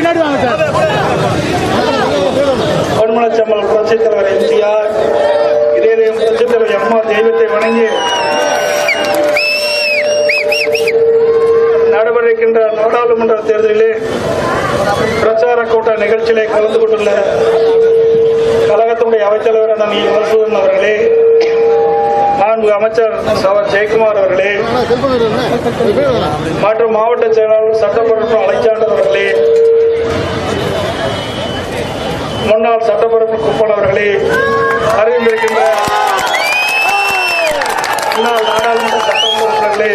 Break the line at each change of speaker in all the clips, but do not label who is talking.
பின்னாடி வாங்க சார்
பொன்மலச்சம்மல் புரட்சித் தலைவர் எம்ஜிஆர் இதயம் புரட்சித் தலைவர் அம்மா தெய்வத்தை வணங்கி நடைபெறுகின்ற நாடாளுமன்ற தேர்தலிலே பிரச்சார கூட்ட நிகழ்ச்சியிலே கலந்து கொண்டுள்ள கழகத்தினுடைய அவைத்தலைவர் அண்ணன். மசூதன் அவர்களே மாண்பு அமைச்சர் சவர் ஜெயக்குமார் அவர்களே மற்றும் மாவட்ட செயலாளர் சட்டப்பரப்பு அலைச்சாண்டர் அவர்களே முன்னாள் சட்டமன்ற குப்பன் அவர்களே அறிவித்திருக்கின்ற முன்னாள் நாடாளுமன்ற சட்டமன்ற உறுப்பினர்களே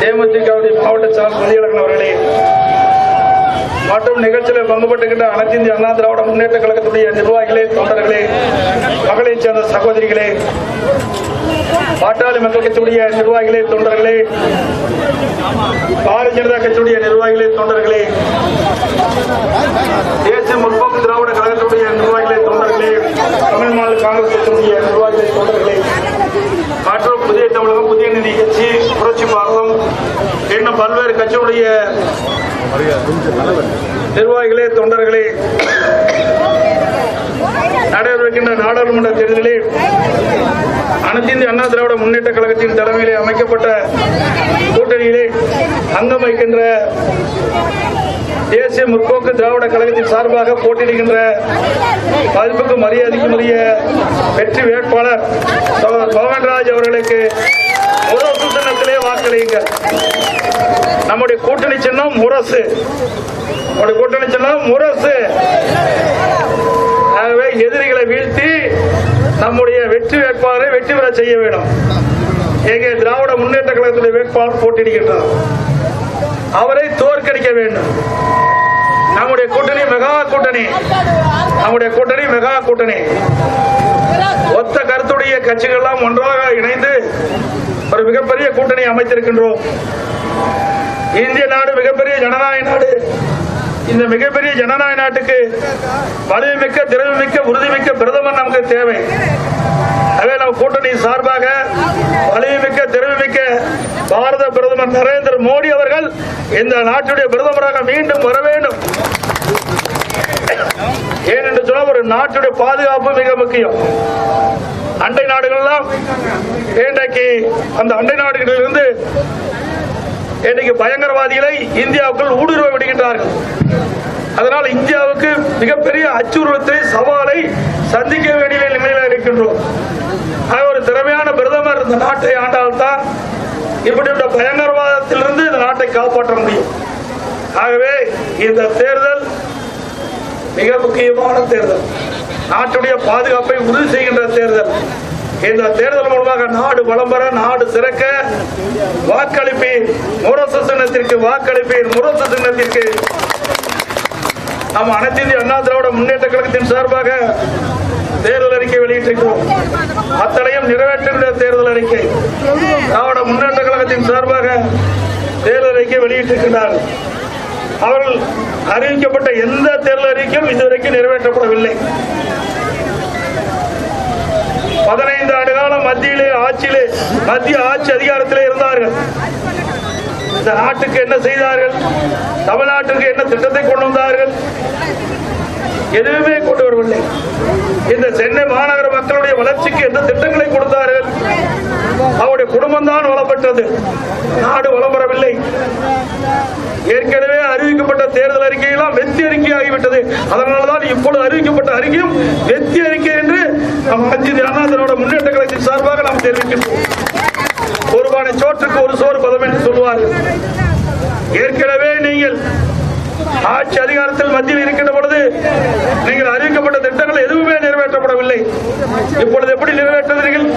தேமுதிகவுடைய மாவட்ட சார் மதியழகன் அவர்களே மற்றும் நிகழ்ச்சியில் பங்கு பெற்றுகின்ற அனைத்து இந்திய அண்ணா திராவிட முன்னேற்ற கழகத்துடைய நிர்வாகிகளே தொண்டர்களே மகளைச் சேர்ந்த சகோதரிகளே பாட்டாளி மக்கள் கட்சியுடைய நிர்வாகிகளே தொண்டர்களே பாரதிய ஜனதா கட்சியுடைய நிர்வாகிகளே தொண்டர்களே தேசிய முற்போக்கு திராவிட கழகத்துடைய நிர்வாகிகளே தொண்டர்களே தமிழ் மாநில காங்கிரஸ் கட்சியுடைய நிர்வாகிகளே தொண்டர்களே மற்றும் புதிய தமிழகம் புதிய நிதி கட்சி புரட்சி பாரதம் இன்னும் பல்வேறு கட்சியுடைய நிர்வாகிகளே தொண்டர்களே நடைபெறுகின்ற நாடாளுமன்ற தேர்தலில் அனைத்து இந்திய அண்ணா திராவிட முன்னேற்ற கழகத்தின் தலைமையிலே அமைக்கப்பட்ட கூட்டணியிலே அங்கம் வகிக்கின்ற தேசிய முற்போக்கு திராவிட கழகத்தின் சார்பாக போட்டியிடுகின்ற மதிப்புக்கு மரியாதைக்கும் உரிய வெற்றி வேட்பாளர் பவன்ராஜ் அவர்களுக்கு ஒரு சின்னத்திலே வாக்களியுங்க. நம்முடைய கூட்டணி சின்னம் முரசு. நம்முடைய கூட்டணி சின்னம் முரசு. ஆகவே எதிர் நம்முடைய வெற்றி வேட்பாளரை வெற்றி பெற செய்ய வேண்டும். எங்கே திராவிட முன்னேற்ற கழகத்துடைய வேட்பாளர் போட்டியிடுகின்றார். அவரை தோற்கடிக்க வேண்டும். நம்முடைய கூட்டணி மெகா கூட்டணி. நம்முடைய கூட்டணி மெகா கூட்டணி. ஒத்த கருத்துடைய கட்சிகள்லாம் ஒன்றாக இணைந்து ஒரு மிகப்பெரிய கூட்டணி அமைத்திருக்கின்றோம். இந்திய நாடு மிகப்பெரிய ஜனநாயக நாடு. இந்த மிகப்பெரிய ஜனநாயக நாட்டுக்கு வலிமை மிக்க திறமை மிக்க உறுதி உறுதிமிக்க பிரதமர் நமக்கு தேவை. எனவே நம்ம கூட்டணி சார்பாக மறைவி மிக்க திறமை மிக்க பாரத பிரதமர் நரேந்திர மோடி அவர்கள் இந்த நாட்டுடைய பிரதமராக மீண்டும் வர வேண்டும். ஏனென்று சொன்னால் ஒரு நாட்டுடைய பாதுகாப்பு மிக முக்கியம். அண்டை நாடுகளெல்லாம் இன்றைக்கு அந்த அண்டை நாடுகளிலிருந்து இன்றைக்கு பயங்கரவாதிகளை இந்தியாவுக்குள் ஊடுருவ விடுகின்றார்கள். அதனால் இந்தியாவுக்கு மிகப்பெரிய அச்சுறுத்தலை சவாலை சந்திக்க வேண்டிய நிலையில இருக்கின்றோம். ஒரு திறமையான பிரதமர் இந்த நாட்டை ஆண்டால்தான் இப்படிப்பட்ட பயங்கரவாதத்திலிருந்து இந்த நாட்டை காப்பாற்ற முடியும். ஆகவே இந்த தேர்தல் மிக முக்கியமான தேர்தல். நாட்டுடைய பாதுகாப்பை உறுதி செய்கின்ற தேர்தல். இந்த தேர்தல் மூலமாக நாடு வளம் பெற நாடு சிறக்க வாக்களிப்பேன் முரசு சின்னத்திற்கு வாக்களிப்பேன் முரசு சின்னத்திற்கு நாம் அனைத்து இந்திய அண்ணா திராவிட முன்னேற்ற கழகத்தின் சார்பாக தேர்தல் அறிக்கை வெளியிட்டிருக்கிறோம். அத்தனையும் நிறைவேற்றுகிற தேர்தல் அறிக்கை. திராவிட முன்னேற்ற கழகத்தின் சார்பாக தேர்தல் அறிக்கை வெளியிட்டிருக்கிறார். அவர்கள் அறிவிக்கப்பட்ட எந்த தேர்தல் அறிக்கையும் இதுவரைக்கும் நிறைவேற்றப்படவில்லை. பதினைந்து ஆண்டு காலம் மத்தியிலே ஆட்சியிலே மத்திய ஆட்சி அதிகாரத்திலே இருந்தார்கள். இந்த நாட்டுக்கு என்ன செய்தார்கள்? தமிழ்நாட்டிற்கு என்ன திட்டத்தை கொண்டு வந்தார்கள்? எதுவுமே கொண்டு வரவில்லை. இந்த சென்னை மாநகர மக்களுடைய வளர்ச்சிக்கு எந்த திட்டங்களை கொடுத்தார்கள் அவருடைய குடும்பம் தான் வளப்பட்டது. நாடு வளம்பெறவில்லை ஏற்கனவே அறிவிக்கப்பட்ட தேர்தல் அறிக்கையெல்லாம் வெற்றி அறிக்கை ஆகிவிட்டது அதனால்தான் இப்பொழுது அறிவிக்கப்பட்ட அறிக்கையும் வெற்றி அறிக்கை என்று நம் அஞ்சு அண்ணா முன்னேற்ற கழகத்தின் சார்பாக நாம் தெரிவிக்கின்றோம். ஒருபானை சோற்றுக்கு ஒரு சோறு பதம் என்று சொல்வார்கள். ஏற்கனவே நீங்கள் ஆட்சி அதிகாரத்தில் மத்தியில் இருக்கின்ற பொழுது நீங்கள் அறிவிக்கப்பட்ட திட்டங்கள் எதுவுமே நிறைவேற்றப்படவில்லை. இப்பொழுது எப்படி நிறைவேற்றுகிறீர்கள்?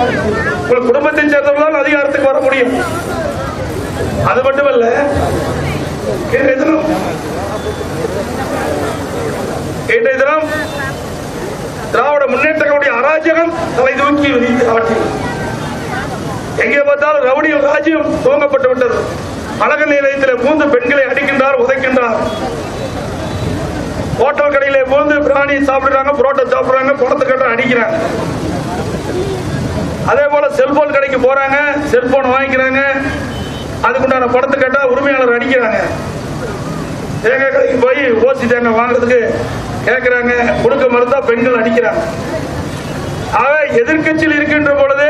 உங்கள் குடும்பத்தை சேர்ந்தவர்களால் அதிகாரத்துக்கு வர முடியும். அது மட்டுமல்ல இன்றைய தினம் திராவிட முன்னேற்றங்களுடைய அராஜகம் தலை தூக்கி ஆட்சி எங்கே பார்த்தாலும் ரவுடியும் ராஜ்யம் துவங்கப்பட்டு விட்டது. அழகு நிலையத்தில் பூந்து பெண்களை அடிக்கின்றார் உதைக்கின்றார். ஹோட்டல் கடையில பூந்து பிராணி சாப்பிடுறாங்க புரோட்டா சாப்பிடுறாங்க பணத்தை கட்ட அடிக்கிறாங்க. அதே போல செல்போன் கடைக்கு போறாங்க செல்போன் வாங்கிக்கிறாங்க. அதுக்குண்டான படத்தை கேட்டா உரிமையாளர் அடிக்கிறாங்க. தேங்காய் கடைக்கு போய் ஓசி தேங்காய் வாங்குறதுக்கு கேட்கிறாங்க கொடுக்க மறுத்தா பெண்கள் அடிக்கிறாங்க. ஆக எதிர்க்கட்சியில் இருக்கின்ற பொழுது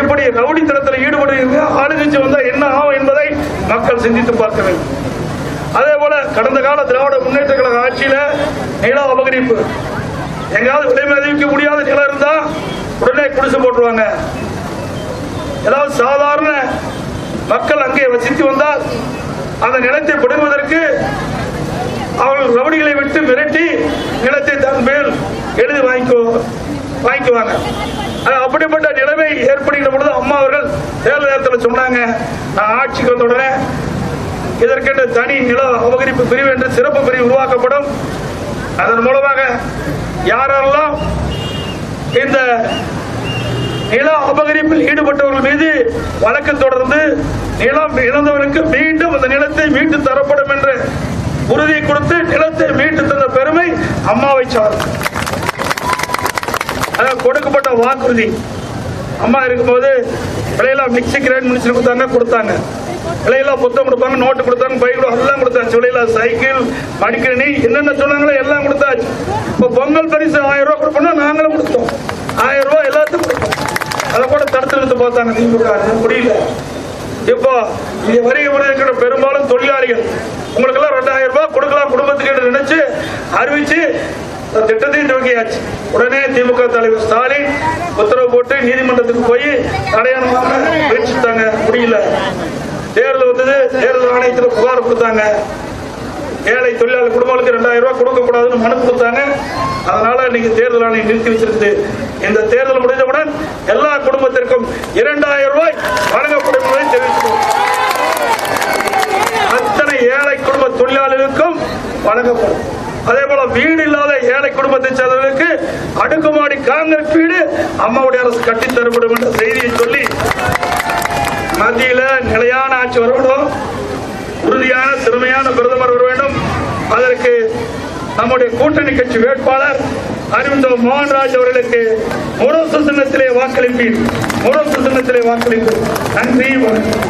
இப்படி ரவுடித்தனத்தில் ஈடுபடுகின்ற ஆளுங்கட்சி வந்தா என்ன ஆகும் என்பதை மக்கள் சிந்தித்து பார்க்க வேண்டும். அதே போல கடந்த கால திராவிட முன்னேற்ற கழக ஆட்சியில நில அபகரிப்பு எங்காவது விலை மதிக்க முடியாத நிலம் இருந்தா உடனே குடிசை போட்டுருவாங்க. ஏதாவது சாதாரண மக்கள் அங்கே வசித்து வந்தால் அந்த நிலத்தை பிடுங்குவதற்கு அவர்கள் ரவுடிகளை விட்டு மிரட்டி நிலத்தை தன் மேல் எழுதி வாங்கிக்கோ வாங்கிக்குவாங்க. அப்படிப்பட்ட நிலைமை ஏற்படுகிற தேர்தல் நேரத்தில் சொன்னாங்க நான் ஆட்சிக்கு வந்த உடனே இதற்கென்று தனி நில அபகரிப்பு பிரிவு என்று சிறப்பு பிரிவு உருவாக்கப்படும். அதன் மூலமாக யாரெல்லாம் இந்த நில அபகரிப்பில் ஈடுபட்டவர்கள் மீது வழக்கு தொடர்ந்து நிலம் இழந்தவருக்கு மீண்டும் அந்த நிலத்தை மீட்டு தரப்படும் என்ற உறுதியை கொடுத்து நிலத்தை மீட்டு தந்த பெருமை அம்மாவை சார் கொடுக்கப்பட்ட வாக்குறுதி. அம்மா இருக்கும்போது விலையெல்லாம் மிக்சி கிரேட் மினிஸ்டர் கொடுத்தாங்க கொடுத்தாங்க. விலையெல்லாம் புத்தம் கொடுப்பாங்க நோட்டு கொடுத்தாங்க பை எல்லாம் கொடுத்தாச்சு. விலையில சைக்கிள் மடிக்கணி என்னென்ன சொன்னாங்களோ எல்லாம் கொடுத்தாச்சு. இப்போ பொங்கல் பரிசு ஆயிரம் ரூபா கொடுப்போம்னா நாங்களும் கொடுத்தோம் ஆயிரம் ரூபா எல்லாத்துக்கும் கொடுத்தோம். அதை கூட தடுத்து நிறுத்து பார்த்தாங்க. நீங்க முடியல. இப்போ இங்க வருகை இருக்கிற பெரும்பாலும் தொழிலாளிகள். உங்களுக்கு எல்லாம் ரெண்டாயிரம் ரூபாய் கொடுக்கலாம் குடும்பத்துக்கு நினைச்சு அறிவிச்சு திட்டத்தையும் துவங்கியாச்சு உடனே திமுக தலைவர் ஸ்டாலின் உத்தரவு போட்டு நீதிமன்றத்துக்கு போய் தடையானமாக முயற்சித்தாங்க முடியல. தேர்தல் வந்தது. தேர்தல் ஆணையத்தில் புகார் கொடுத்தாங்க. ஏழை தொழிலாளர் குடும்பங்களுக்கு ரெண்டாயிரம் ரூபாய் கொடுக்க கூடாதுன்னு மனு கொடுத்தாங்க. அதனால இன்னைக்கு தேர்தல் ஆணையம் நிறுத்தி வச்சிருக்கு. இந்த தேர்தல் முடிந்தவுடன் எல்லா குடும்பத்திற்கும் இரண்டாயிரம் ரூபாய் வழங்கப்படும் என்பதை தெரிவித்துள்ளோம் அத்தனை ஏழை குடும்ப தொழிலாளர்களுக்கும் வழங்கப்படும். அதே போல வீடு இல்லாத ஏழை குடும்பத்தை சேர்ந்தவர்களுக்கு அடுக்குமாடி காங்கிரஸ் வீடு அம்மாவுடைய அரசு கட்டி தரப்படும் என்ற செய்தியை சொல்லி மத்தியில நிலையான ஆட்சி வர வேண்டும். உறுதியான திறமையான பிரதமர் வர வேண்டும். அதற்கு நம்முடைய கூட்டணி கட்சி வேட்பாளர் அறிவிந்த மோகன்ராஜ் அவர்களுக்கு முரசு சின்னத்திலே வாக்களிப்பீர். முரசு சின்னத்திலே வாக்களிப்பீர். நன்றி வணக்கம்.